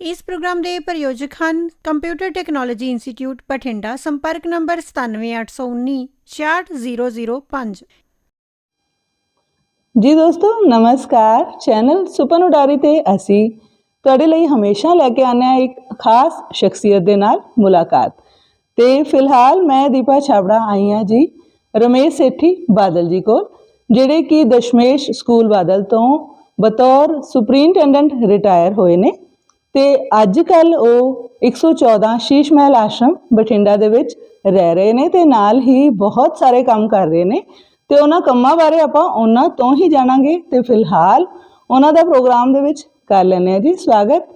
ਇਸ ਪ੍ਰੋਗਰਾਮ ਦੇ ਪ੍ਰਯੋਜਕ ਹਨ ਕੰਪਿਊਟਰ ਟੈਕਨੋਲੋਜੀ ਇੰਸਟੀਚਿਊਟ ਬਠਿੰਡਾ, ਸੰਪਰਕ ਨੰਬਰ 97819 68005 ਜੀ ਦੋਸਤੋ, ਨਮਸਕਾਰ। ਚੈਨਲ ਸੁਪਨ ਉਡਾਰੀ ਤੇ ਅਸੀਂ ਤੁਹਾਡੇ ਲਈ ਹਮੇਸ਼ਾ ਲੈ ਕੇ ਆਉਂਦੇ ਹਾਂ ਇੱਕ ਖਾਸ ਸ਼ਖਸੀਅਤ ਦੇ ਨਾਲ ਮੁਲਾਕਾਤ। ਤੇ ਫਿਲਹਾਲ ਮੈਂ ਦੀਪਾ ਛਾਬੜਾ ਆਈ ਹਾਂ ਜੀ, ਰਮੇਸ਼ ਸੇਠੀ ਬਾਦਲ ਜੀ ਕੋਲ, ਜਿਹੜੇ ਕਿ ਦਸ਼ਮੇਸ਼ ਸਕੂਲ ਬਾਦਲ ਤੋਂ ਬਤੌਰ ਸੁਪਰਿੰਟੈਂਡੈਂਟ ਰਿਟਾਇਰ ਹੋਏ ਨੇ ਤੇ ਅੱਜ ਕੱਲ ਉਹ 114 ਸ਼ੀਸ਼ ਮਹਿਲ ਆਸ਼ਰਮ ਬਠਿੰਡਾ ਦੇ ਵਿੱਚ ਰਹਿ ਰਹੇ ਨੇ ਤੇ ਨਾਲ ਹੀ ਬਹੁਤ ਸਾਰੇ ਕੰਮ ਕਰ ਰਹੇ ਨੇ ਤੇ ਉਹਨਾਂ ਕੰਮਾਂ ਬਾਰੇ ਆਪਾਂ ਉਹਨਾਂ ਤੋਂ ਹੀ ਜਾਣਾਂਗੇ ਤੇ ਫਿਲਹਾਲ ਉਹਨਾਂ ਦਾ ਪ੍ਰੋਗਰਾਮ ਦੇ ਵਿੱਚ ਕਰ ਲੈਂਦੇ ਹਾਂ ਜੀ ਸਵਾਗਤ।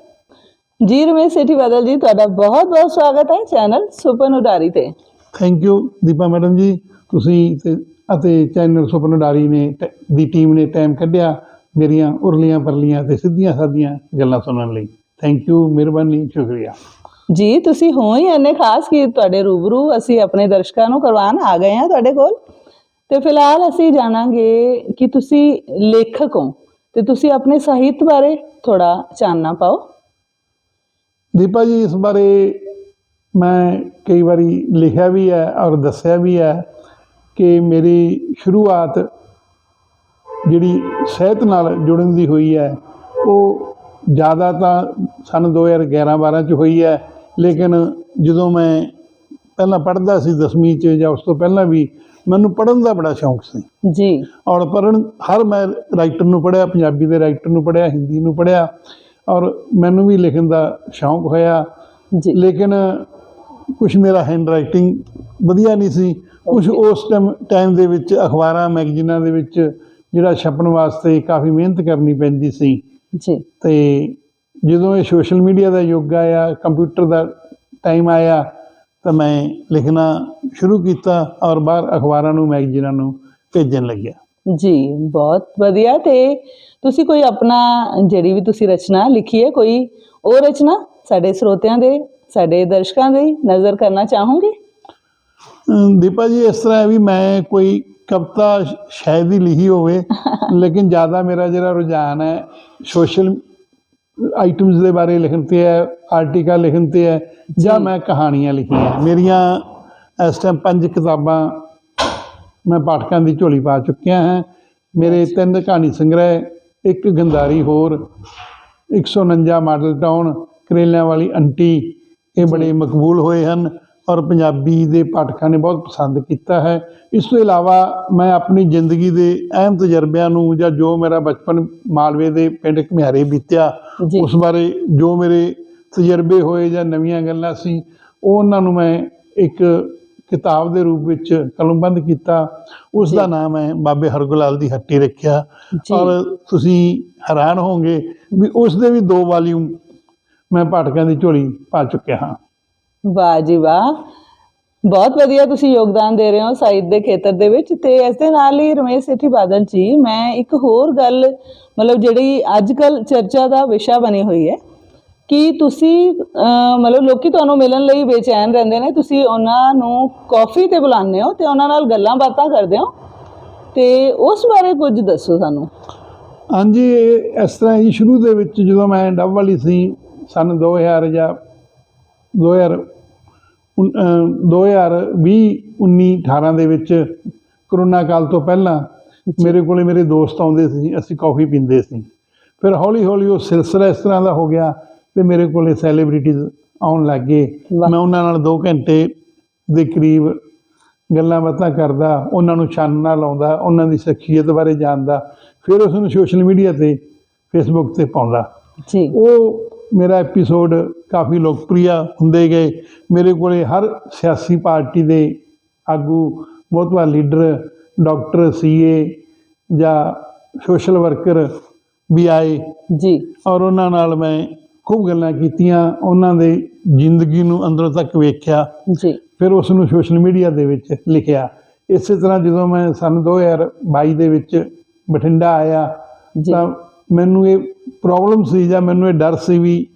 ਜੀ ਰਮੇਸ਼ ਸੇਠੀ ਬਾਦਲ ਜੀ ਤੁਹਾਡਾ ਬਹੁਤ ਬਹੁਤ ਸਵਾਗਤ ਹੈ ਚੈਨਲ ਸੁਪਰ ਉਡਾਰੀ ਤੇ। ਥੈਂਕ ਯੂ ਦੀਪਾ ਮੈਡਮ ਜੀ। ਤੁਸੀਂ ਤੇ ਅਤੇ ਚੈਨਲ ਸੁਪਨ ਡਾਰੀ ਨੇ ਟ- ਦੀ ਟੀਮ ਨੇ ਟਾਈਮ ਕੱਢਿਆ ਮੇਰੀਆਂ ਉਰਲੀਆਂ ਪਰਲੀਆਂ ਤੇ ਸਿੱਧੀਆਂ ਸਾਦੀਆਂ ਗੱਲਾਂ ਸੁਣਨ ਲਈ। ਥੈਂਕ ਯੂ ਮਿਹਰਬਾਨੀ ਸ਼ੁਕਰੀਆ। ਜੀ ਤੁਸੀਂ ਹੋ ਹੀ ਇੰਨੇ ਖਾਸ ਕਿ ਤੁਹਾਡੇ ਰੂਬਰੂ ਅਸੀਂ ਆਪਣੇ ਦਰਸ਼ਕਾਂ ਨੂੰ ਕਰਵਾਉਣ ਆ ਗਏ ਹਾਂ ਤੁਹਾਡੇ ਕੋਲ। ਤੇ ਫਿਲਹਾਲ ਅਸੀਂ ਜਾਣਾਂਗੇ ਕਿ ਤੁਸੀਂ ਲੇਖਕ ਹੋ ਤੇ ਤੁਸੀਂ ਆਪਣੇ ਸਾਹਿਤ ਬਾਰੇ ਥੋੜਾ ਚਾਨਣਾ ਪਾਓ। ਦੀਪਾ ਜੀ ਇਸ ਬਾਰੇ ਮੈਂ ਕਈ ਵਾਰੀ ਲਿਖਿਆ ਵੀ ਹੈ ਔਰ ਦੱਸਿਆ ਵੀ ਹੈ ਕਿ ਮੇਰੀ ਸ਼ੁਰੂਆਤ ਜਿਹੜੀ ਸਿਹਤ ਨਾਲ ਜੁੜਨ ਦੀ ਹੋਈ ਹੈ ਉਹ ਜ਼ਿਆਦਾ ਤਾਂ ਸਨ 2011-12 ਚ ਹੋਈ ਹੈ ਲੇਕਿਨ ਜਦੋਂ ਮੈਂ ਪਹਿਲਾਂ ਪੜ੍ਹਦਾ ਸੀ 10ਵੀਂ ਚ ਜਾਂ ਉਸ ਤੋਂ ਪਹਿਲਾਂ ਵੀ ਮੈਨੂੰ ਪੜ੍ਹਨ ਦਾ ਬੜਾ ਸ਼ੌਂਕ ਸੀ। ਜੀ। ਔਰ ਪੜ੍ਹਨ ਹਰ ਮੈਂ ਰਾਈਟਰ ਨੂੰ ਪੜ੍ਹਿਆ ਪੰਜਾਬੀ ਦੇ ਰਾਈਟਰ ਨੂੰ ਪੜ੍ਹਿਆ ਹਿੰਦੀ ਨੂੰ ਪੜ੍ਹਿਆ ਔਰ ਮੈਨੂੰ ਵੀ ਲਿਖਣ ਦਾ ਸ਼ੌਂਕ ਹੋਇਆ। ਜੀ। ਲੇਕਿਨ ਕੁਝ ਮੇਰਾ ਹੈਂਡ ਰਾਈਟਿੰਗ ਵਧੀਆ ਨਹੀਂ ਸੀ। ਕੁਝ ਉਸ ਟਾਈਮ ਟਾਈਮ ਦੇ ਵਿੱਚ ਅਖਬਾਰਾਂ ਮੈਗਜ਼ੀਨਾਂ ਦੇ ਵਿੱਚ ਜਿਹੜਾ ਛਪਣ ਵਾਸਤੇ ਕਾਫੀ ਮਿਹਨਤ ਕਰਨੀ ਪੈਂਦੀ ਸੀ। ਜੀ। ਤੇ ਜਦੋਂ ਇਹ ਸੋਸ਼ਲ ਮੀਡੀਆ ਦਾ ਯੁੱਗ ਆਇਆ ਕੰਪਿਊਟਰ ਦਾ ਟਾਈਮ ਆਇਆ ਤਾਂ ਮੈਂ ਲਿਖਣਾ ਸ਼ੁਰੂ ਕੀਤਾ ਔਰ ਬਾਹਰ ਅਖਬਾਰਾਂ ਨੂੰ ਮੈਗਜ਼ੀਨਾਂ ਨੂੰ ਭੇਜਣ ਲੱਗਿਆ। ਜੀ ਬਹੁਤ ਵਧੀਆ ਤੇ ਤੁਸੀਂ ਕੋਈ ਆਪਣਾ ਜਿਹੜੀ ਵੀ ਤੁਸੀਂ ਰਚਨਾ ਲਿਖੀ ਹੈ ਕੋਈ ਉਹ ਰਚਨਾ ਸਾਡੇ ਸਰੋਤਿਆਂ ਦੇ ਸਾਡੇ ਦਰਸ਼ਕਾਂ ਦੇ ਨਜ਼ਰ ਕਰਨਾ ਚਾਹੋਗੇ ਦੀਪਾ ਜੀ ਇਸ ਤਰ੍ਹਾਂ ਹੈ ਵੀ ਮੈਂ ਕੋਈ ਕਵਿਤਾ ਸ਼ਾਇਦ ਹੀ ਲਿਖੀ ਹੋਵੇ ਲੇਕਿਨ ਜ਼ਿਆਦਾ ਮੇਰਾ ਜਿਹੜਾ ਰੁਝਾਨ ਹੈ ਸੋਸ਼ਲ ਆਈਟਮਸ ਦੇ ਬਾਰੇ ਲਿਖਣ ਤੇ ਹੈ ਆਰਟੀਕਲ ਲਿਖਣ ਤੇ ਹੈ ਜੀ। ਮੈਂ ਕਹਾਣੀਆਂ ਲਿਖੀਆਂ ਮੇਰੀਆਂ ਇਸ ਟਾਈਮ ਪੰਜ ਕਿਤਾਬਾਂ ਮੈਂ ਪਾਠਕਾਂ ਦੀ ਝੋਲੀ ਪਾ ਚੁੱਕਿਆ ਹਾਂ। ਮੇਰੇ ਤਿੰਨ ਕਹਾਣੀ ਸੰਗ੍ਰਹਿ ਇੱਕ ਗੰਦਾਰੀ ਹੋਰ 149 ਮਾਡਲ ਟਾਊਨ ਕਰੇਲਿਆਂ ਵਾਲੀ ਅੰਟੀ ਇਹ ਬੜੇ ਮਕਬੂਲ ਹੋਏ ਹਨ ਔਰ ਪੰਜਾਬੀ ਦੇ ਪਾਠਕਾਂ ਨੇ ਬਹੁਤ ਪਸੰਦ ਕੀਤਾ ਹੈ। ਇਸ ਤੋਂ ਇਲਾਵਾ ਮੈਂ ਆਪਣੀ ਜ਼ਿੰਦਗੀ ਦੇ ਅਹਿਮ ਤਜਰਬਿਆਂ ਨੂੰ ਜਾਂ ਜੋ ਮੇਰਾ ਬਚਪਨ ਮਾਲਵੇ ਦੇ ਪਿੰਡ ਘੁਮਿਆਰੇ ਬੀਤਿਆ ਉਸ ਬਾਰੇ ਜੋ ਮੇਰੇ ਤਜਰਬੇ ਹੋਏ ਜਾਂ ਨਵੀਆਂ ਗੱਲਾਂ ਸੀ ਉਹ ਉਹਨਾਂ ਨੂੰ ਮੈਂ ਇੱਕ ਕਿਤਾਬ ਦੇ ਰੂਪ ਵਿੱਚ ਕਲਮਬੰਦ ਕੀਤਾ ਉਸ ਦਾ। ਨਾਮ ਹੈ ਬਾਬੇ ਹਰਗੋਲਾਲ ਦੀ ਹੱਟੀ ਰੱਖਿਆ। ਔਰ ਤੁਸੀਂ ਹੈਰਾਨ ਹੋਵੋਗੇ ਵੀ ਉਸ ਦੇ ਵੀ ਦੋ ਵਾਲੀਅਮ ਮੈਂ ਪਾਠਕਾਂ ਦੀ ਝੋਲੀ ਪਾ ਚੁੱਕਿਆ ਹਾਂ ਵਾਹ ਜੀ ਵਾਹ ਬਹੁਤ ਵਧੀਆ ਤੁਸੀਂ ਯੋਗਦਾਨ ਦੇ ਰਹੇ ਹੋ ਸਾਹਿਤ ਦੇ ਖੇਤਰ ਦੇ ਵਿੱਚ ਤੇ ਇਸ ਦੇ ਨਾਲ ਹੀ ਰਮੇਸ਼ ਸੇਠੀ ਬਾਦਲ ਜੀ ਮੈਂ ਇੱਕ ਹੋਰ ਗੱਲ ਮਤਲਬ ਜਿਹੜੀ ਅੱਜ ਕੱਲ ਚਰਚਾ ਦਾ ਵਿਸ਼ਾ ਬਣੀ ਹੋਈ ਹੈ ਕਿ ਤੁਸੀਂ ਮਤਲਬ ਲੋਕੀ ਤੁਹਾਨੂੰ ਮਿਲਣ ਲਈ ਬੇਚੈਨ ਰਹਿੰਦੇ ਨੇ ਤੁਸੀਂ ਉਹਨਾਂ ਨੂੰ ਕਾਫੀ ਤੇ ਬੁਲਾਉਂਦੇ ਹੋ ਤੇ ਉਹਨਾਂ ਨਾਲ ਗੱਲਾਂ ਬਾਤਾਂ ਕਰਦੇ ਹੋ। ਤੇ ਉਸ ਬਾਰੇ ਕੁਝ ਦੱਸੋ ਸਾਨੂੰ। ਹਾਂਜੀ ਇਸ ਤਰ੍ਹਾਂ ਹੀ ਸ਼ੁਰੂ ਦੇ ਵਿੱਚ ਜਦੋਂ ਮੈਂ ਡੱਬ ਵਾਲੀ ਸੀ ਸਨ 2000 ਜਾਂ 2000 ਉਨ- ਅਹ 2020 19 18 ਦੇ ਵਿੱਚ ਕਰੋਨਾ ਕਾਲ ਤੋਂ ਪਹਿਲਾਂ ਮੇਰੇ ਕੋਲੇ ਮੇਰੇ ਦੋਸਤ ਆਉਂਦੇ ਸੀ ਅਸੀਂ ਕੌਫੀ ਪੀਂਦੇ ਸੀ। ਫਿਰ ਹੌਲੀ ਹੌਲੀ ਉਹ ਸਿਲਸਿਲਾ ਇਸ ਤਰ੍ਹਾਂ ਦਾ ਹੋ ਗਿਆ ਤੇ ਮੇਰੇ ਕੋਲੇ ਸੈਲੀਬ੍ਰਿਟੀਜ਼ ਆਉਣ ਲੱਗ ਗਏ। ਮੈਂ ਉਹਨਾਂ ਨਾਲ 2 ਘੰਟੇ ਦੇ ਕਰੀਬ ਗੱਲਾਂ ਬਾਤਾਂ ਕਰਦਾ ਉਹਨਾਂ ਨੂੰ ਚਾਨਣਾ ਲਾਉਂਦਾ ਉਹਨਾਂ ਦੀ ਸ਼ਖਸੀਅਤ ਬਾਰੇ ਜਾਣਦਾ ਫਿਰ ਉਸ ਨੂੰ ਸੋਸ਼ਲ ਮੀਡੀਆ ਤੇ ਫੇਸਬੁੱਕ ਤੇ ਪਾਉਂਦਾ। ਜੀ। ਉਹ ਮੇਰਾ ਐਪੀਸੋਡ ਕਾਫੀ ਲੋਕਪ੍ਰਿਯ ਹੁੰਦੇ ਗਏ। ਮੇਰੇ ਕੋਲੇ ਹਰ ਸਿਆਸੀ ਪਾਰਟੀ ਦੇ ਆਗੂ ਬਹੁਤਵਾ ਲੀਡਰ ਡਾਕਟਰ ਸੀਏ ਜਾਂ ਸੋਸ਼ਲ ਵਰਕਰ ਵੀ ਆਏ। ਜੀ। ਔਰ ਉਹਨਾਂ ਨਾਲ ਮੈਂ ਖੂਬ ਗੱਲਾਂ ਕੀਤੀਆਂ ਉਹਨਾਂ ਦੇ ਜ਼ਿੰਦਗੀ ਨੂੰ ਅੰਦਰੋਂ ਤੱਕ ਵੇਖਿਆ ਜੀ। ਫਿਰ ਉਸ ਨੂੰ ਸੋਸ਼ਲ ਮੀਡੀਆ ਦੇ ਵਿੱਚ ਲਿਖਿਆ। ਇਸੇ ਤਰ੍ਹਾਂ ਜਦੋਂ ਮੈਂ ਸਨ 2022 ਦੇ ਵਿੱਚ ਬਠਿੰਡਾ ਆਇਆ ਤਾਂ ਮੈਨੂੰ ਇਹ ਪ੍ਰੋਬਲਮ ਸੀ ਜਾਂ ਮੈਨੂੰ ਇਹ ਡਰ ਸੀ ਵੀ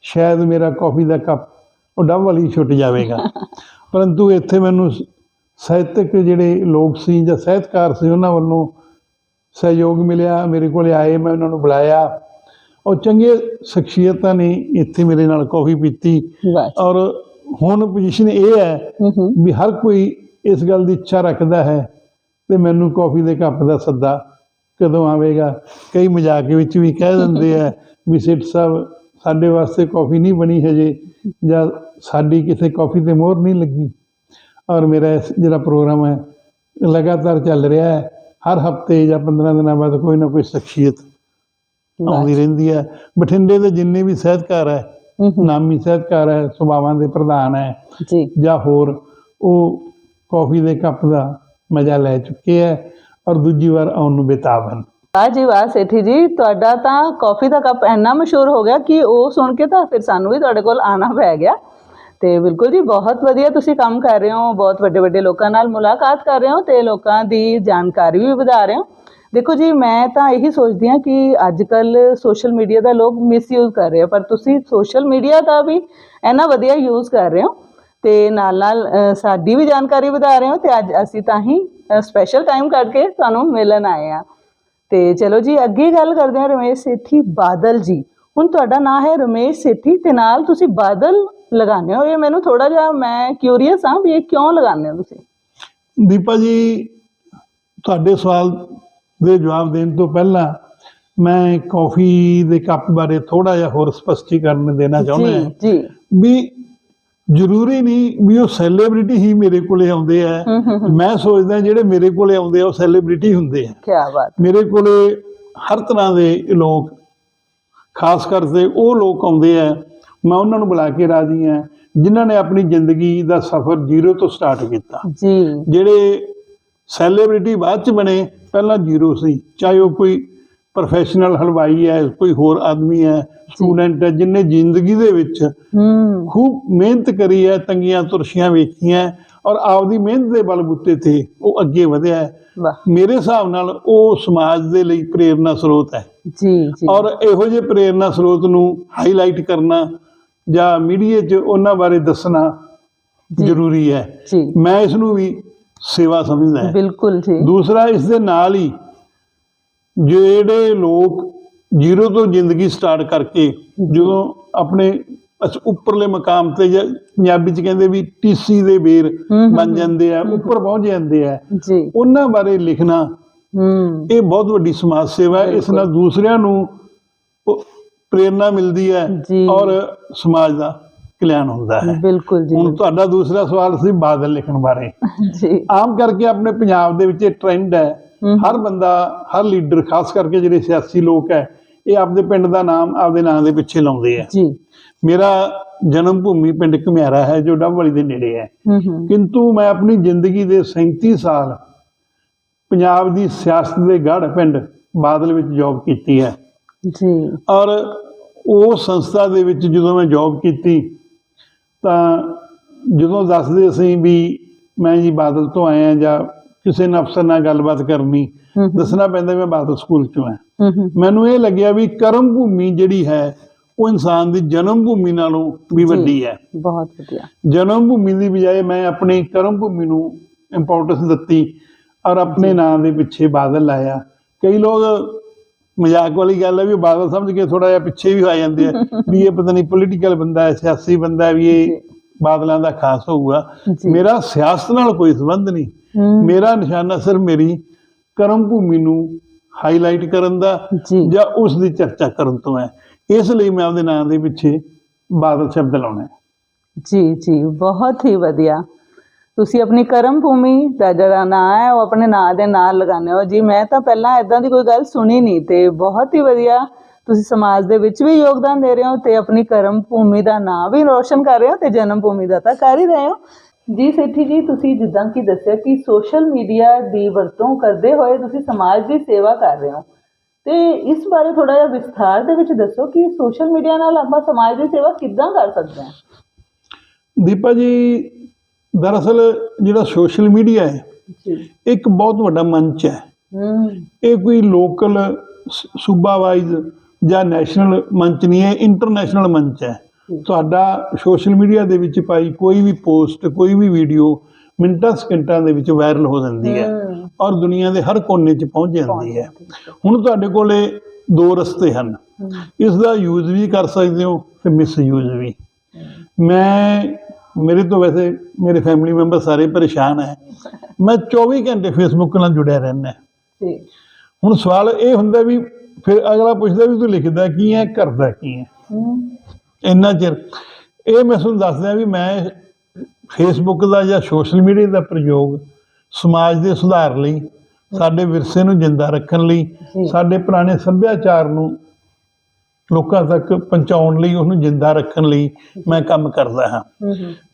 ਸ਼ਾਇਦ ਮੇਰਾ ਕਾਫੀ ਦਾ ਕੱਪ ਉਹ ਡੱਬ ਵਾਲੀ ਛੁੱਟ ਜਾਵੇਗਾ। ਪਰੰਤੂ ਇੱਥੇ ਮੈਨੂੰ ਸਾਹਿਤਕ ਜਿਹੜੇ ਲੋਕ ਸੀ ਜਾਂ ਸਾਹਿਤਕਾਰ ਸੀ ਉਹਨਾਂ ਵੱਲੋਂ ਸਹਿਯੋਗ ਮਿਲਿਆ ਮੇਰੇ ਕੋਲ ਆਏ ਮੈਂ ਉਹਨਾਂ ਨੂੰ ਬੁਲਾਇਆ। ਔਰ ਚੰਗੇ ਸ਼ਖਸੀਅਤਾਂ ਨੇ ਇੱਥੇ ਮੇਰੇ ਨਾਲ ਕਾਫੀ ਪੀਤੀ। ਔਰ ਹੁਣ ਪੋਜੀਸ਼ਨ ਇਹ ਹੈ ਹੂੰ ਵੀ ਹਰ ਕੋਈ ਇਸ ਗੱਲ ਦੀ ਇੱਛਾ ਰੱਖਦਾ ਹੈ ਤੇ ਮੈਨੂੰ ਕਾਫੀ ਦੇ ਕੱਪ ਦਾ ਸੱਦਾ ਕਦੋਂ ਆਵੇਗਾ? ਕਈ ਮਜ਼ਾਕ ਵਿੱਚ ਵੀ ਕਹਿ ਦਿੰਦੇ ਆ ਵੀ ਸਿੱਟ ਸਾਹਿਬ ਸਾਡੇ ਵਾਸਤੇ ਕਾਫੀ ਨਹੀਂ ਬਣੀ ਹਜੇ ਜਾਂ ਸਾਡੀ ਕਿਸੇ ਕਾਫੀ ਤੇ ਮੋਹਰ ਨਹੀਂ ਲੱਗੀ। ਔਰ ਮੇਰਾ ਜਿਹੜਾ ਪ੍ਰੋਗਰਾਮ ਹੈ ਲਗਾਤਾਰ ਚੱਲ ਰਿਹਾ ਹੈ ਹਰ ਹਫ਼ਤੇ ਜਾਂ 15 ਦਿਨਾਂ ਬਾਅਦ ਕੋਈ ਨਾ ਕੋਈ ਸ਼ਖਸੀਅਤ ਆਉਂਦੀ ਰਹਿੰਦੀ ਹੈ। ਬਠਿੰਡੇ ਦੇ ਜਿੰਨੇ ਵੀ ਸਾਹਿਤਕਾਰ ਹੈ ਨਾਮੀ ਸਾਹਿਤਕਾਰ ਹੈ ਸੁਭਾਵਾਂ ਦੇ ਪ੍ਰਧਾਨ ਹੈ ਜੀ। ਜਾਂ ਹੋਰ ਉਹ ਕਾਫੀ ਦੇ ਕੱਪ ਦਾ ਮਜ਼ਾ ਲੈ ਚੁੱਕੇ ਹੈ ਔਰ ਦੂਜੀ ਵਾਰ ਆਉਣ ਨੂੰ ਬੇਤਾਬ ਹਨ ਵਾਹ ਜੀ ਵਾਹ ਸੇਠੀ ਜੀ ਤੁਹਾਡਾ ਤਾਂ ਕਾਫੀ ਦਾ ਕੱਪ ਇੰਨਾ ਮਸ਼ਹੂਰ ਹੋ ਗਿਆ ਕਿ ਉਹ ਸੁਣ ਕੇ ਤਾਂ ਫਿਰ ਸਾਨੂੰ ਵੀ ਤੁਹਾਡੇ ਕੋਲ ਆਣਾ ਪੈ ਗਿਆ। ਤੇ ਬਿਲਕੁਲ ਜੀ ਬਹੁਤ ਵਧੀਆ ਤੁਸੀਂ ਕੰਮ ਕਰ ਰਹੇ ਹੋ ਬਹੁਤ ਵੱਡੇ ਵੱਡੇ ਲੋਕਾਂ ਨਾਲ ਮੁਲਾਕਾਤ ਕਰ ਰਹੇ ਹੋ ਤੇ ਲੋਕਾਂ ਦੀ ਜਾਣਕਾਰੀ ਵੀ ਵਧਾ ਰਹੇ ਹੋ। ਦੇਖੋ ਜੀ, ਮੈਂ ਤਾਂ ਇਹੀ ਸੋਚਦੀ ਹਾਂ ਕਿ ਅੱਜ ਕੱਲ ਸੋਸ਼ਲ ਮੀਡੀਆ ਦਾ ਲੋਕ ਮਿਸਯੂਜ਼ ਕਰ ਰਹੇ ਆ, ਪਰ ਤੁਸੀਂ ਸੋਸ਼ਲ ਮੀਡੀਆ ਦਾ ਵੀ ਇੰਨਾ ਵਧੀਆ ਯੂਜ਼ ਕਰ ਰਹੇ ਹੋ ਤੇ ਨਾਲ ਨਾਲ ਸਾਡੀ ਵੀ ਜਾਣਕਾਰੀ ਵਧਾ ਰਹੇ ਹੋ ਤੇ ਅੱਜ ਅਸੀਂ ਤਾਂ ਹੀ ਸਪੈਸ਼ਲ ਟਾਈਮ ਕੱਢ ਕੇ ਤੁਹਾਨੂੰ ਮਿਲਣ ਆਏ ਆ ਤੇ ਚਲੋ ਜੀ, ਅੱਗੇ ਗੱਲ ਕਰਦੇ ਹਾਂ ਰਮੇਸ਼ ਸੇਠੀ ਬਾਦਲ ਜੀ। ਹੁਣ ਤੁਹਾਡਾ ਨਾਮ ਹੈ ਰਮੇਸ਼ ਸੇਠੀ ਤੇ ਨਾਲ ਤੁਸੀਂ ਬਾਦਲ ਲਗਾਉਂਦੇ ਹੋ। ਇਹ ਮੈਨੂੰ ਥੋੜਾ ਜਿਹਾ ਮੈਂ ਕਿਉਰੀਅਸ ਹਾਂ ਵੀ ਇਹ ਕਿਉਂ ਲਗਾਉਂਦੇ ਹੋ ਤੁਸੀਂ? ਦੀਪਾ ਜੀ, ਤੁਹਾਡੇ ਸਵਾਲ ਦੇ ਜਵਾਬ ਦੇਣ ਤੋਂ ਪਹਿਲਾਂ ਮੈਂ ਕਾਫੀ ਦੇ ਕੱਪ ਬਾਰੇ ਥੋੜਾ ਜਿਹਾ ਹੋਰ ਸਪਸ਼ਟੀਕਰਨ ਦੇਣਾ ਚਾਹੁੰਦਾ ਹਾਂ। ਜੀ। ਵੀ ਜ਼ਰੂਰੀ ਨਹੀਂ ਵੀ ਉਹ ਸੈਲੀਬ੍ਰਿਟੀ ਹੀ ਮੇਰੇ ਕੋਲੇ ਆਉਂਦੇ ਆ। ਮੈਂ ਸੋਚਦਾ ਜਿਹੜੇ ਮੇਰੇ ਕੋਲੇ ਆਉਂਦੇ ਆ ਉਹ ਸੈਲੀਬ੍ਰਿਟੀ ਹੁੰਦੇ ਆ। ਕੀ ਬਾਤ। ਮੇਰੇ ਕੋਲੇ ਹਰ ਤਰ੍ਹਾਂ ਦੇ ਲੋਕ ਖਾਸ ਕਰਕੇ ਉਹ ਲੋਕ ਆਉਂਦੇ ਆ ਮੈਂ ਉਹਨਾਂ ਨੂੰ ਬੁਲਾ ਕੇ ਰਾਜੀ ਆ ਜਿਨ੍ਹਾਂ ਨੇ ਆਪਣੀ ਜ਼ਿੰਦਗੀ ਦਾ ਸਫ਼ਰ ਜ਼ੀਰੋ ਤੋਂ ਸਟਾਰਟ ਕੀਤਾ। ਜੀ। ਜਿਹੜੇ ਸੈਲੀਬ੍ਰਿਟੀ ਬਾਅਦ ਚ ਬਣੇ ਪਹਿਲਾਂ ਜ਼ੀਰੋ ਸੀ। ਚਾਹੇ ਉਹ ਕੋਈ ਪ੍ਰੋਫੈਸ਼ਨਲ ਹਲਵਾਈ ਹੈ ਕੋਈ ਹੋਰ ਆਦਮੀ ਹੈ ਸਟੂਡੈਂਟ ਹੈ ਜਿਨੇ ਜ਼ਿੰਦਗੀ ਦੇ ਵਿੱਚ ਹੂੰ। ਖੂਬ ਮਿਹਨਤ ਕਰੀ ਹੈ ਤੰਗੀਆਂ ਤੁਰਸ਼ੀਆਂ ਵੇਖੀਆਂ ਔਰ ਆਪਦੀ ਮਿਹਨਤ ਦੇ ਬਲਬੂਤੇ ਤੇ ਉਹ ਅੱਗੇ ਵਧਿਆ ਹੈ। ਮੇਰੇ ਹਿਸਾਬ ਨਾਲ ਉਹ ਸਮਾਜ ਦੇ ਲਈ ਪ੍ਰੇਰਨਾ ਸਰੋਤ ਹੈ। ਜੀ ਜੀ। ਔਰ ਇਹੋ ਜਿਹੇ ਪ੍ਰੇਰਨਾ ਸਰੋਤ ਨੂੰ ਹਾਈਲਾਈਟ ਕਰਨਾ ਜਾਂ ਮੀਡੀਆ 'ਚ ਉਹਨਾਂ ਬਾਰੇ ਦੱਸਣਾ। ਜ਼ਰੂਰੀ ਹੈ। ਮੈਂ ਇਸ ਨੂੰ ਵੀ ਸੇਵਾ ਸਮਝਦਾ ਹਾਂ। ਬਿਲਕੁਲ ਜੀ। ਦੂਸਰਾ ਇਸ ਦੇ ਨਾਲ ਹੀ ਜਿਹੜੇ ਲੋਕ ਜ਼ੀਰੋ ਤੋਂ ਜ਼ਿੰਦਗੀ ਸਟਾਰਟ ਕਰਕੇ ਜਦੋਂ ਆਪਣੇ ਉੱਪਰਲੇ ਮਕਾਮ ਤੇ ਪੰਜਾਬੀ ਚ ਕਹਿੰਦੇ ਵੀ ਟੀਸੀ ਦੇ ਹੂੰ, ਬਣ ਜਾਂਦੇ ਆ ਉੱਪਰ ਪਹੁੰਚ ਜਾਂਦੇ ਆ। ਜੀ। ਉਹਨਾਂ ਬਾਰੇ ਲਿਖਣਾ ਇਹ ਬਹੁਤ ਵੱਡੀ ਸਮਾਜ ਸੇਵਾ ਹੈ। ਇਸ ਨਾਲ ਦੂਸਰਿਆਂ ਨੂੰ ਉਹ ਪ੍ਰੇਰਨਾ ਮਿਲਦੀ ਹੈ। ਔਰ ਸਮਾਜ ਦਾ ਕਲਿਆਣ ਹੁੰਦਾ ਹੈ। ਬਿਲਕੁਲ ਜੀ। ਹੁਣ ਤੁਹਾਡਾ ਦੂਸਰਾ ਸਵਾਲ ਸੀ ਬਾਦਲ ਲਿਖਣ ਬਾਰੇ। ਜੀ। ਆਮ ਕਰਕੇ ਆਪਣੇ ਪੰਜਾਬ ਦੇ ਵਿੱਚ ਇਹ ਟ੍ਰੈਂਡ ਹੈ। ਹਰ ਬੰਦਾ ਹਰ ਲੀਡਰ ਖਾਸ ਕਰਕੇ ਜਿਹੜੇ ਸਿਆਸੀ ਲੋਕ ਹੈ ਇਹ ਆਪਦੇ ਪਿੰਡ ਦਾ ਨਾਮ ਆਪਦੇ ਨਾਂ ਦੇ ਪਿੱਛੇ ਲਾਉਂਦੇ ਆ। ਜੀ। ਮੇਰਾ ਜਨਮ ਭੂਮੀ ਪਿੰਡ ਘਮਿਆਰਾ ਹੈ ਜੋ ਡੱਬਵਾਲੀ ਦੇ ਨੇੜੇ ਹੈ। ਕਿੰਤੂ ਮੈਂ ਆਪਣੀ ਜ਼ਿੰਦਗੀ ਦੇ 37 ਸਾਲ ਪੰਜਾਬ ਦੀ ਸਿਆਸਤ ਦੇ ਗੜ੍ਹ ਪਿੰਡ ਬਾਦਲ ਵਿੱਚ ਜੌਬ ਕੀਤੀ ਹੈ। ਜੀ। ਔਰ ਉਹ ਸੰਸਥਾ ਦੇ ਵਿੱਚ ਜਦੋਂ ਮੈਂ ਜੌਬ ਕੀਤੀ ਤਾਂ ਜਦੋਂ ਦੱਸਦੇ ਅਸੀਂ ਵੀ ਮੈਂ ਜੀ ਬਾਦਲ ਤੋਂ ਆਇਆ ਜਾਂ ਕਿਸੇ ਨੇ ਅਫਸਰ ਨਾਲ ਗੱਲਬਾਤ ਕਰਨੀ ਦੱਸਣਾ ਪੈਂਦਾ ਮੈਂ ਬਾਦਲ ਸਕੂਲ ਚੋਂ ਆ ਮੈਨੂੰ ਇਹ ਲੱਗਿਆ ਵੀ ਕਰਮ ਭੂਮੀ ਜਿਹੜੀ ਹੈ ਉਹ ਇਨਸਾਨ ਦੀ ਜਨਮ ਭੂਮੀ ਨਾਲੋਂ ਵੀ। ਵੱਡੀ ਹੈ। ਬਹੁਤ ਵਧੀਆ। ਜਨਮ ਭੂਮੀ ਦੀ ਬਜਾਏ ਮੈਂ ਆਪਣੀ ਕਰਮ ਭੂਮੀ ਨੂੰ ਇੰਪੋਰਟੈਂਸ ਦਿੱਤੀ ਔਰ ਆਪਣੇ ਨਾਂ ਦੇ ਪਿੱਛੇ ਬਾਦਲ ਲਾਇਆ। ਕਈ ਲੋਕ ਮਜ਼ਾਕ ਵਾਲੀ ਗੱਲ ਹੈ ਵੀ ਬਾਦਲ ਸਮਝ ਕੇ ਥੋੜਾ ਜਿਹਾ ਪਿੱਛੇ ਵੀ ਆ ਜਾਂਦੇ ਆ। ਵੀ ਇਹ ਪਤਾ ਨਹੀਂ ਪੋਲੀਟੀਕਲ ਬੰਦਾ ਹੈ ਸਿਆਸੀ ਬੰਦਾ ਹੈ ਵੀ ਇਹ। ਬਾਦਲਾਂ ਦਾ ਖਾਸ ਹੋਊਗਾ। ਮੇਰਾ ਸਿਆਸਤ ਨਾਲ ਕੋਈ ਸੰਬੰਧ ਨਹੀਂ। ਹੂੰ। ਮੇਰਾ ਨਿਸ਼ਾਨਾ ਸਿਰਫ ਮੇਰੀ ਕਰਮ ਭੂਮੀ ਨੂੰ ਹਾਈਲਾਈਟ ਕਰਨ ਦਾ ਜੀ ਉਸ ਦੀ ਚਰਚਾ ਕਰਨ ਤੋਂ ਹੈ। ਇਸ ਲਈ ਮੈਂ ਆਪਦੇ ਨਾਂ ਦੇ ਪਿੱਛੇ ਬਾਦਲ ਸ਼ਬਦ ਲਾਉਣਾ ਹੈ। ਜੀ ਜੀ ਬਹੁਤ ਹੀ ਵਧੀਆ। ਤੁਸੀਂ ਆਪਣੀ ਕਰਮ ਭੂਮੀ ਦਾ ਜਿਹੜਾ ਨਾਂ ਹੈ, ਉਹ ਆਪਣੇ ਨਾਂ ਦੇ ਨਾਲ ਲਗਾਉਂਦੇ ਹੋ। ਜੀ, ਮੈਂ ਤਾਂ ਪਹਿਲਾਂ ਇਦਾਂ ਦੀ ਕੋਈ ਗੱਲ ਸੁਣੀ ਨਹੀਂ ਤੇ ਬਹੁਤ ਹੀ ਵਧੀਆ ਤੁਸੀਂ ਸਮਾਜ ਦੇ ਵਿੱਚ ਵੀ ਯੋਗਦਾਨ ਦੇ ਰਹੇ ਹੋ ਤੇ ਆਪਣੀ ਕਰਮ ਭੂਮੀ ਦਾ ਨਾਂ ਵੀ ਰੋਸ਼ਨ ਕਰ ਰਹੇ ਹੋ ਤੇ ਜਨਮ ਭੂਮੀ ਦਾ ਤਾਂ ਕਰ ਹੀ ਰਹੇ ਹੋ। ਜੀ, ਸੇਠੀ ਜੀ, ਤੁਸੀਂ ਜਿੱਦਾਂ ਕਿ ਦੱਸਿਆ ਕਿ ਸੋਸ਼ਲ ਮੀਡੀਆ ਦੀ ਵਰਤੋਂ ਕਰਦੇ ਹੋਏ ਤੁਸੀਂ ਸਮਾਜ ਦੀ ਸੇਵਾ ਕਰ ਰਹੇ ਹੋ। ਤੇ ਇਸ ਬਾਰੇ ਥੋੜਾ ਜਿਹਾ ਵਿਸਥਾਰ ਦੇ ਵਿੱਚ ਦੱਸੋ ਕਿ ਸੋਸ਼ਲ ਮੀਡੀਆ ਨਾਲ ਆਪਾਂ ਸਮਾਜ ਦੀ ਸੇਵਾ ਕਿੱਦਾਂ ਕਰ ਸਕਦੇ ਹਾਂ? ਦੀਪਾ ਜੀ ਦਰਅਸਲ ਜਿਹੜਾ ਸੋਸ਼ਲ ਮੀਡੀਆ ਹੈ ਇੱਕ ਬਹੁਤ ਵੱਡਾ ਮੰਚ ਹੈ। ਇਹ ਕੋਈ ਲੋਕਲ ਸੂਬਾ ਵਾਈਜ਼ ਜਾਂ ਨੈਸ਼ਨਲ ਮੰਚ ਨਹੀਂ ਹੈ ਇੰਟਰਨੈਸ਼ਨਲ ਮੰਚ ਹੈ। ਤੁਹਾਡਾ ਸੋਸ਼ਲ ਮੀਡੀਆ ਦੇ ਵਿੱਚ ਪਾਈ ਕੋਈ ਵੀ ਪੋਸਟ ਕੋਈ ਵੀ ਵੀਡੀਓ ਮਿੰਟਾਂ ਸਕਿੰਟਾਂ ਦੇ ਵਿੱਚ ਵਾਇਰਲ ਹੋ ਜਾਂਦੀ ਹੈ ਔਰ ਦੁਨੀਆ ਦੇ ਹਰ ਕੋਨੇ 'ਚ ਪਹੁੰਚ ਜਾਂਦੀ ਹੈ। ਹੁਣ ਤੁਹਾਡੇ ਕੋਲੇ ਦੋ ਰਸਤੇ ਹਨ। ਇਸ ਦਾ ਯੂਜ਼ ਵੀ ਕਰ ਸਕਦੇ ਹੋ ਤੇ ਮਿਸ ਯੂਜ਼ ਵੀ। ਮੈਂ ਮੇਰੇ ਤੋਂ ਵੈਸੇ ਮੇਰੇ ਫੈਮਿਲੀ ਮੈਂਬਰ ਸਾਰੇ ਪਰੇਸ਼ਾਨ ਹੈ। ਮੈਂ 24 ਘੰਟੇ ਫੇਸਬੁੱਕ ਨਾਲ ਜੁੜਿਆ ਰਹਿੰਦਾ ਜੀ। ਹੁਣ ਸਵਾਲ ਇਹ ਹੁੰਦਾ ਵੀ ਫਿਰ ਅਗਲਾ ਪੁੱਛਦਾ ਵੀ ਤੂੰ ਲਿਖਦਾ ਕੀ ਹੈ ਕਰਦਾ ਕੀ ਹੈ? ਇੰਨਾ ਚਿਰ ਇਹ ਮੈਂ ਤੁਹਾਨੂੰ ਦੱਸਦਾ ਵੀ ਮੈਂ ਫੇਸਬੁੱਕ ਦਾ ਜਾਂ ਸੋਸ਼ਲ ਮੀਡੀਆ ਦਾ ਪ੍ਰਯੋਗ ਸਮਾਜ ਦੇ ਸੁਧਾਰ ਲਈ ਸਾਡੇ ਵਿਰਸੇ ਨੂੰ ਜਿੰਦਾ ਰੱਖਣ ਲਈ। ਸਾਡੇ ਪੁਰਾਣੇ ਸੱਭਿਆਚਾਰ ਨੂੰ ਲੋਕਾਂ ਤੱਕ ਪਹੁੰਚਾਉਣ ਲਈ ਉਹਨੂੰ ਜਿੰਦਾ ਰੱਖਣ ਲਈ ਮੈਂ ਕੰਮ ਕਰਦਾ ਹਾਂ।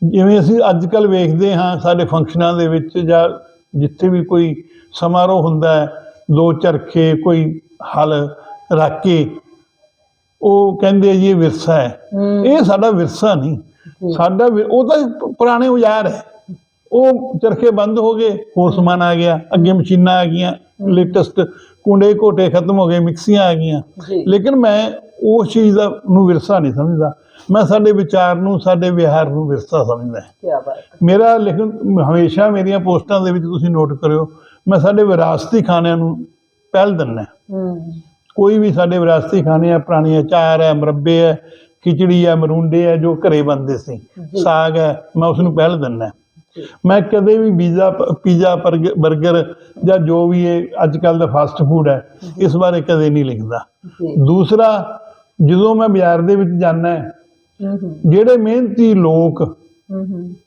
ਜਿਵੇਂ ਅਸੀਂ ਅੱਜ ਕੱਲ ਵੇਖਦੇ ਹਾਂ ਸਾਡੇ ਫੰਕਸ਼ਨਾਂ ਦੇ ਵਿੱਚ ਜਾਂ ਜਿੱਥੇ ਵੀ ਕੋਈ ਸਮਾਰੋਹ ਹੁੰਦਾ ਹੈ ਦੋ ਚਰਖੇ ਕੋਈ ਹਲ ਰੱਖ ਕੇ ਉਹ ਕਹਿੰਦੇ ਜੀ ਇਹ ਵਿਰਸਾ ਹੈ। ਇਹ ਸਾਡਾ ਵਿਰਸਾ ਨਹੀਂ। ਸਾਡਾ ਉਹ ਤਾਂ ਪੁਰਾਣੇ ਔਜ਼ਾਰ ਹੈ। ਉਹ ਚਰਖੇ ਬੰਦ ਹੋ ਗਏ ਹੋਰ ਸਮਾਨ ਆ ਗਿਆ ਅੱਗੇ ਮਸ਼ੀਨਾਂ ਆ ਗਈਆਂ ਲੇਟੈਸਟ ਕੁੰਡੇ ਘੋਟੇ ਖਤਮ ਹੋ ਗਏ ਮਿਕਸੀਆਂ ਆ ਗਈਆਂ। ਲੇਕਿਨ ਮੈਂ ਉਸ ਚੀਜ਼ ਦਾ ਨੂੰ ਵਿਰਸਾ ਨਹੀਂ ਸਮਝਦਾ। ਮੈਂ ਸਾਡੇ ਵਿਚਾਰ ਨੂੰ ਸਾਡੇ ਵਿਹਾਰ ਨੂੰ ਵਿਰਸਾ ਸਮਝਦਾ ਕੀ ਬਾਤ ਮੇਰਾ ਲਿਖਣ ਹਮੇਸ਼ਾ ਮੇਰੀਆਂ ਪੋਸਟਾਂ ਦੇ ਵਿੱਚ ਤੁਸੀਂ ਨੋਟ ਕਰਿਓ ਮੈਂ ਸਾਡੇ ਵਿਰਾਸਤੀ ਖਾਣਿਆਂ ਨੂੰ ਪਹਿਲ ਦਿੰਦਾ ਕੋਈ ਵੀ ਸਾਡੇ ਵਿਰਾਸਤੀ ਖਾਣੇ ਆ ਪੁਰਾਣੇ ਅਚਾਰ ਹੈ ਮੁਰੱਬੇ ਹੈ ਖਿਚੜੀ ਹੈ ਮਰੂੰਡੇ ਹੈ ਜੋ ਘਰੇ ਬਣਦੇ ਸੀ। ਸਾਗ ਹੈ ਮੈਂ ਉਸ ਨੂੰ ਪਹਿਲ ਦਿੰਦਾ। ਮੈਂ ਕਦੇ ਵੀ ਪੀਜ਼ਾ ਪੀਜ਼ਾ 버ਗਰ ਬਰਗਰ ਜਾਂ ਜੋ ਵੀ ਇਹ ਅੱਜ ਕੱਲ ਦਾ ਫਾਸਟ ਫੂਡ ਹੈ ਇਸ ਬਾਰੇ ਕਦੇ ਨਹੀਂ ਲਿਖਦਾ। ਦੂਸਰਾ ਜਦੋਂ ਮੈਂ ਬਾਜ਼ਾਰ ਦੇ ਵਿੱਚ ਜਾਂਦਾ ਜਿਹੜੇ ਮਿਹਨਤੀ ਲੋਕ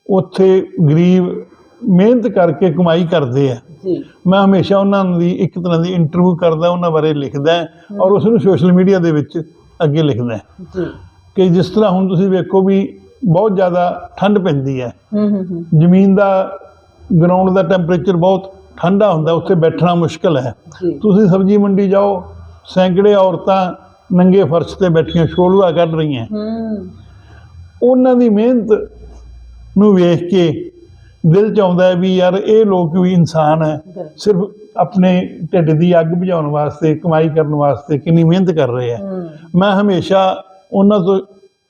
ਉੱਥੇ ਗਰੀਬ ਮਿਹਨਤ ਕਰਕੇ ਕਮਾਈ ਕਰਦੇ ਆ ਮੈਂ ਹਮੇਸ਼ਾ ਉਹਨਾਂ ਦੀ ਇੱਕ ਤਰ੍ਹਾਂ ਦੀ ਇੰਟਰਵਿਊ ਕਰਦਾ ਉਹਨਾਂ ਬਾਰੇ ਲਿਖਦਾ ਔਰ ਉਸ ਨੂੰ ਸੋਸ਼ਲ ਮੀਡੀਆ ਦੇ ਵਿੱਚ ਅੱਗੇ ਲਿਖਦਾ ਕਿ ਜਿਸ ਤਰ੍ਹਾਂ ਹੁਣ ਤੁਸੀਂ ਵੇਖੋ ਵੀ ਬਹੁਤ ਜ਼ਿਆਦਾ ਠੰਡ ਪੈਂਦੀ ਹੈ। ਹਮ, ਹਮ, ਜ਼ਮੀਨ ਦਾ ਗਰਾਊਂਡ ਦਾ ਟੈਂਪਰੇਚਰ ਬਹੁਤ ਠੰਡਾ ਹੁੰਦਾ ਉੱਥੇ ਬੈਠਣਾ ਮੁਸ਼ਕਲ ਹੈ। ਤੁਸੀਂ ਸਬਜ਼ੀ ਮੰਡੀ ਜਾਓ ਸੈਂਕੜੇ ਔਰਤਾਂ ਨੰਗੇ ਫਰਸ਼ ਤੇ ਬੈਠੀਆਂ ਸ਼ੋਲੂਆ ਕੱਢ ਰਹੀਆਂ। ਉਹਨਾਂ ਦੀ ਮਿਹਨਤ ਨੂੰ ਵੇਖ ਕੇ ਦਿਲ ਚ ਆਉਂਦਾ ਹੈ ਵੀ ਯਾਰ ਇਹ ਲੋਕ ਵੀ ਇਨਸਾਨ ਹੈ। ਸਿਰਫ ਆਪਣੇ ਢਿੱਡ ਦੀ ਅੱਗ ਬੁਝਾਉਣ ਵਾਸਤੇ ਕਮਾਈ ਕਰਨ ਵਾਸਤੇ ਕਿੰਨੀ ਮਿਹਨਤ ਕਰ ਰਹੇ ਆ ਮੈਂ ਹਮੇਸ਼ਾ ਉਹਨਾਂ ਤੋਂ